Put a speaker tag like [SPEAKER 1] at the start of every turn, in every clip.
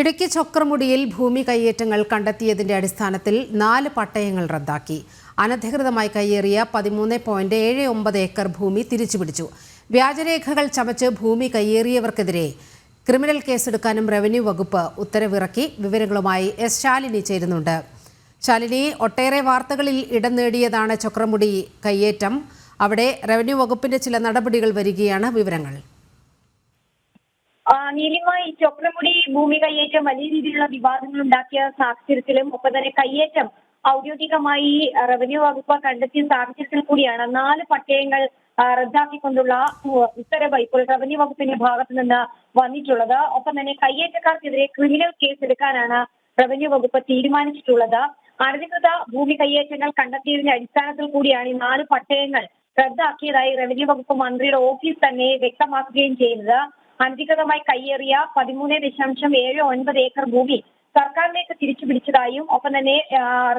[SPEAKER 1] ഇടുക്കി ചൊക്രമുടിയിൽ ഭൂമി കയ്യേറ്റങ്ങൾ കണ്ടെത്തിയതിന്റെ അടിസ്ഥാനത്തിൽ നാല് പട്ടയങ്ങൾ റദ്ദാക്കി. അനധികൃതമായി കയ്യേറിയ പതിമൂന്ന് പോയിന്റ് ഏഴ് ഒമ്പത് ഏക്കർ ഭൂമി തിരിച്ചുപിടിച്ചു. വ്യാജരേഖകൾ ചമച്ച് ഭൂമി കയ്യേറിയവർക്കെതിരെ ക്രിമിനൽ കേസെടുക്കാനും റവന്യൂ വകുപ്പ് ഉത്തരവിറക്കി വിവരങ്ങളുമായി എസ് ശാലിനി ചേരുന്നുണ്ട്. ശാലിനി ഒട്ടേറെ വാർത്തകളിൽ ഇടം നേടിയതാണ് ചൊക്രമുടി കയ്യേറ്റം. അവിടെ റവന്യൂ വകുപ്പിന്റെ ചില നടപടികൾ വരികയാണ് വിവരങ്ങൾ.
[SPEAKER 2] നീലിമ ഈ ഭൂമി കയ്യേറ്റം വലിയ രീതിയിലുള്ള വിവാദങ്ങൾ ഉണ്ടാക്കിയ സാഹചര്യത്തിലും ഒപ്പം തന്നെ കയ്യേറ്റം ഔദ്യോഗികമായി റവന്യൂ വകുപ്പ് കണ്ടെത്തിയ സാഹചര്യത്തിൽ കൂടിയാണ് നാല് പട്ടയങ്ങൾ റദ്ദാക്കിക്കൊണ്ടുള്ള ഉത്തരവ് ഇപ്പോൾ റവന്യൂ വകുപ്പിന്റെ ഭാഗത്ത് നിന്ന് വന്നിട്ടുള്ളത്. ഒപ്പം തന്നെ കയ്യേറ്റക്കാർക്കെതിരെ ക്രിമിനൽ കേസ് എടുക്കാനാണ് റവന്യൂ വകുപ്പ് തീരുമാനിച്ചിട്ടുള്ളത്. അനധികൃത ഭൂമി കയ്യേറ്റങ്ങൾ കണ്ടെത്തിയതിന്റെ അടിസ്ഥാനത്തിൽ കൂടിയാണ് ഈ നാല് പട്ടയങ്ങൾ റദ്ദാക്കിയതായി റവന്യൂ വകുപ്പ് മന്ത്രിയുടെ ഓഫീസ് തന്നെ വ്യക്തമാക്കുകയും ചെയ്യുന്നത്. അനധികൃതമായി കയ്യേറിയ പതിമൂന്ന് ദശാംശം ഏഴ് ഒൻപത് ഏക്കർ ഭൂമി സർക്കാരിലേക്ക് തിരിച്ചു പിടിച്ചതായും ഒപ്പം തന്നെ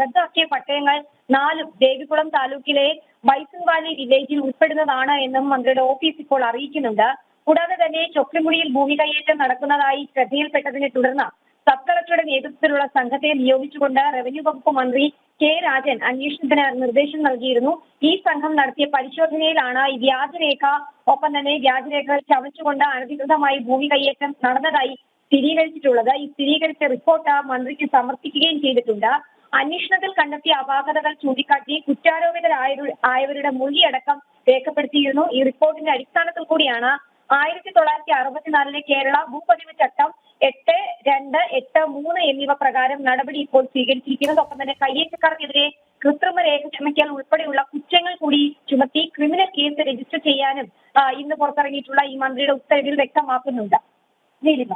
[SPEAKER 2] റദ്ദാക്കിയ പട്ടയങ്ങൾ നാലും ദേവികുളം താലൂക്കിലെ ബൈസൺവാലി വില്ലേജിൽ ഉൾപ്പെടുന്നതാണ് എന്നും മന്ത്രിയുടെ ഓഫീസ് ഇപ്പോൾ അറിയിക്കുന്നുണ്ട്. കൂടാതെ തന്നെ ചൊക്രിമുടിയിൽ ഭൂമി കയ്യേറ്റം നടക്കുന്നതായി ശ്രദ്ധയിൽപ്പെട്ടതിനെ തുടർന്ന് സബ് കളക്ടറുടെ നേതൃത്വത്തിലുള്ള സംഘത്തെ നിയോഗിച്ചുകൊണ്ട് റവന്യൂ വകുപ്പ് മന്ത്രി കെ രാജൻ അന്വേഷണത്തിന് നിർദ്ദേശം നൽകിയിരുന്നു. ഈ സംഘം നടത്തിയ പരിശോധനയിലാണ് ഈ വ്യാജരേഖ ഒപ്പം തന്നെ വ്യാജരേഖകൾ ചവച്ചുകൊണ്ട് അനധികൃതമായി ഭൂമി കൈയേറ്റം നടന്നതായി സ്ഥിരീകരിച്ചിട്ടുള്ളത്. ഈ സ്ഥിരീകരിച്ച റിപ്പോർട്ട് മന്ത്രിക്ക് സമർപ്പിക്കുകയും ചെയ്തിട്ടുണ്ട്. അന്വേഷണത്തിൽ കണ്ടെത്തിയ അപാകതകൾ ചൂണ്ടിക്കാട്ടി കുറ്റാരോപിതരായ ആയവരുടെ മൊഴിയടക്കം രേഖപ്പെടുത്തിയിരുന്നു. ഈ റിപ്പോർട്ടിന്റെ അടിസ്ഥാനത്തിൽ കൂടിയാണ് ആയിരത്തി തൊള്ളായിരത്തി അറുപത്തിനാലിലെ കേരള ഭൂപതിവ് ചട്ടം എട്ട് രണ്ട് എട്ട് മൂന്ന് എന്നിവ പ്രകാരം നടപടി ഇപ്പോൾ സ്വീകരിച്ചിരിക്കുന്നത്. ഒപ്പം തന്നെ കയ്യേറ്റക്കാർക്കെതിരെ കൃത്രിമ രേഖ ചമയ്ക്കൽ ഉൾപ്പെടെയുള്ള കുറ്റങ്ങൾ കൂടി ചുമത്തി ക്രിമിനൽ കേസ് രജിസ്റ്റർ ചെയ്യാനും ഇന്ന് പുറത്തിറങ്ങിയിട്ടുള്ള ഈ മന്ത്രിയുടെ ഉത്തരവിൽ വ്യക്തമാക്കുന്നുണ്ട്. നീലിമ.